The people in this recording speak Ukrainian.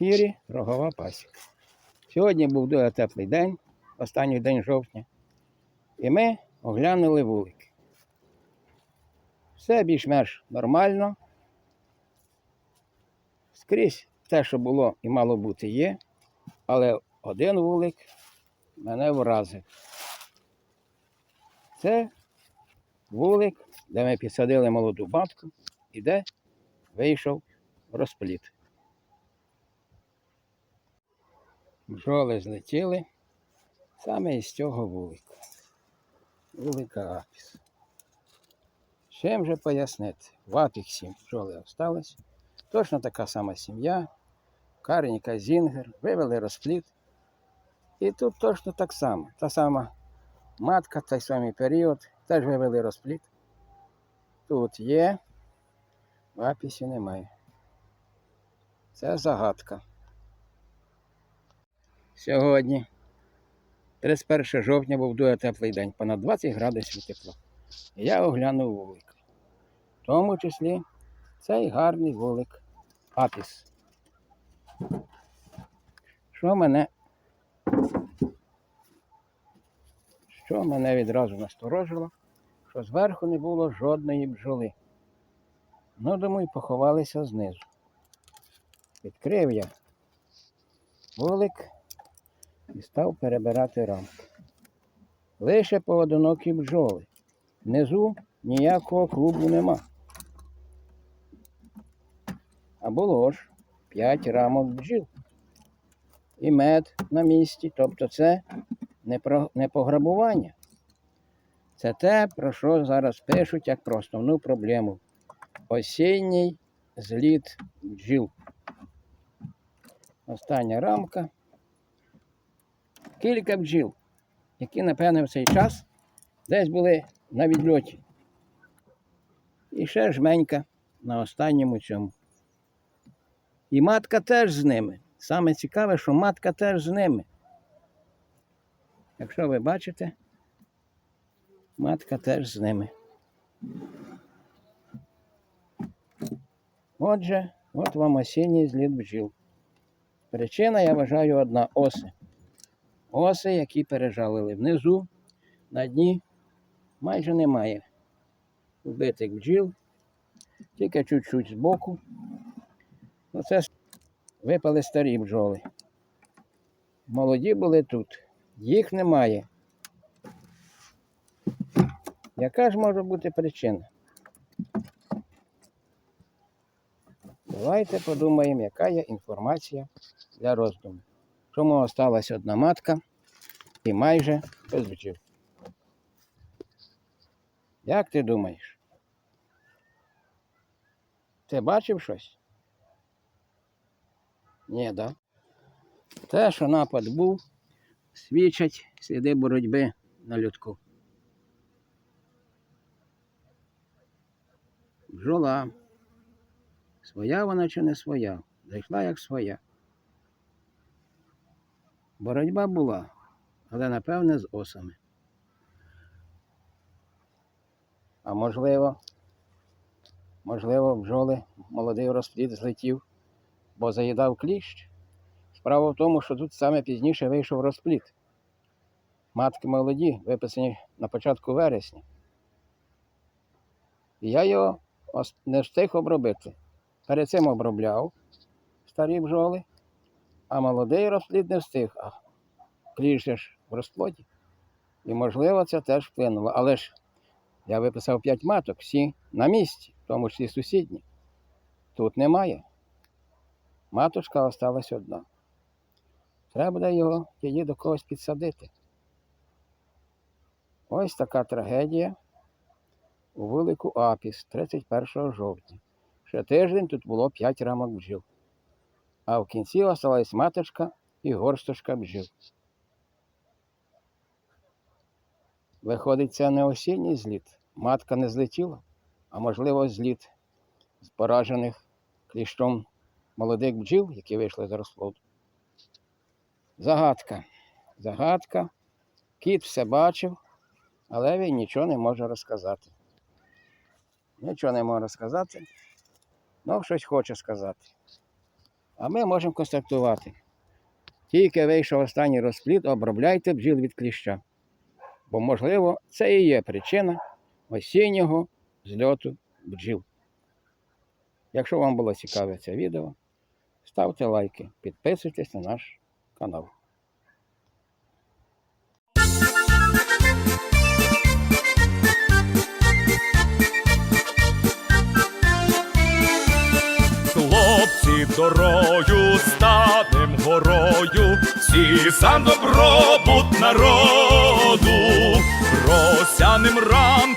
Ефірі Рогова Пасіка. Сьогодні був дуже теплий день, останній день жовтня. І ми оглянули вулики. Все більш-менш нормально. Скрізь те, що було і мало бути, є. Але один вулик мене вразив. Це вулик, де ми підсадили молоду батку і де вийшов розпліт. Бджоли злетіли саме із цього вулика. Вулика Апіс. Чим же пояснити? В Апіксі бджоли остались. Точно така сама сім'я. Карніка Зінгер, вивели розпліт. І тут точно так само. Та сама матка, той самий період, теж вивели розпліт. Тут є, в апісі немає. Це загадка. Сьогодні, 31 жовтня, був дуже теплий день, понад 20 градусів тепла. Я оглянув вулик. В тому числі цей гарний вулик Апіс. Що мене, що мене відразу насторожило, що зверху не було жодної бджоли. Ну, думаю, поховалися знизу. Відкрив я вулик і став перебирати рамки. Лише поодинокі бджоли. Внизу ніякого клубу нема. А було ж 5 рамок бджіл. І мед на місці. Тобто це не, про, не пограбування. Це те, про що зараз пишуть як про основну проблему. Осінній зліт бджіл. Остання рамка. Кілька бджіл, які, напевне, в цей час десь були на відльоті. І ще жменька на останньому цьому. І матка теж з ними. Саме цікаве, що матка теж з ними. Якщо ви бачите, матка теж з ними. Отже, от вам осінній зліт бджіл. Причина, я вважаю, одна оси. Оси, які пережалили внизу, на дні майже немає вбитих бджіл, тільки чуть-чуть збоку. Оце випали старі бджоли. Молоді були тут, їх немає. Яка ж може бути причина? Давайте подумаємо, яка є інформація для роздуму. Чому осталась одна матка і майже без бджіл? Як ти думаєш? Ти бачив щось? Ні, да? Те, що напад був, свідчать сліди боротьби на льотку. Бджола. Своя вона чи не своя? Зайшла як своя. Боротьба була, але напевне з осами. А можливо, можливо, бджоли молодий розплід злетів, бо заїдав кліщ. Справа в тому, що тут саме пізніше вийшов розплід. Матки молоді, виписані на початку вересня. І я його не встиг обробити. Перед цим обробляв старі бджоли, а молодий розплід не встиг. А ж в розплоді. І, можливо, це теж вплинуло. Але ж я виписав 5 маток, всі на місці, в тому числі сусідні. Тут немає. Матушка осталась одна. Треба буде його її до когось підсадити. Ось така трагедія у вулику Апіс 31 жовтня. Ще тиждень тут було 5 рамок бджіл. А в кінці осталась маточка і горсточка бджіл. Виходить, це не осінній зліт. Матка не злетіла, а можливо, зліт з поражених кліщом молодих бджіл, які вийшли з розплоду. Загадка. Загадка. Кіт все бачив, але він нічого не може розказати. Нічого не може розказати, але щось хоче сказати. А ми можемо констатувати. Тільки вийшов останній розплід, обробляйте бджіл від кліща. Бо, можливо, це і є причина осіннього зльоту бджіл. Якщо вам було цікаве це відео, ставте лайки, підписуйтесь на наш канал. Дорою станем горою, всі за добробут народу, росяним ранком,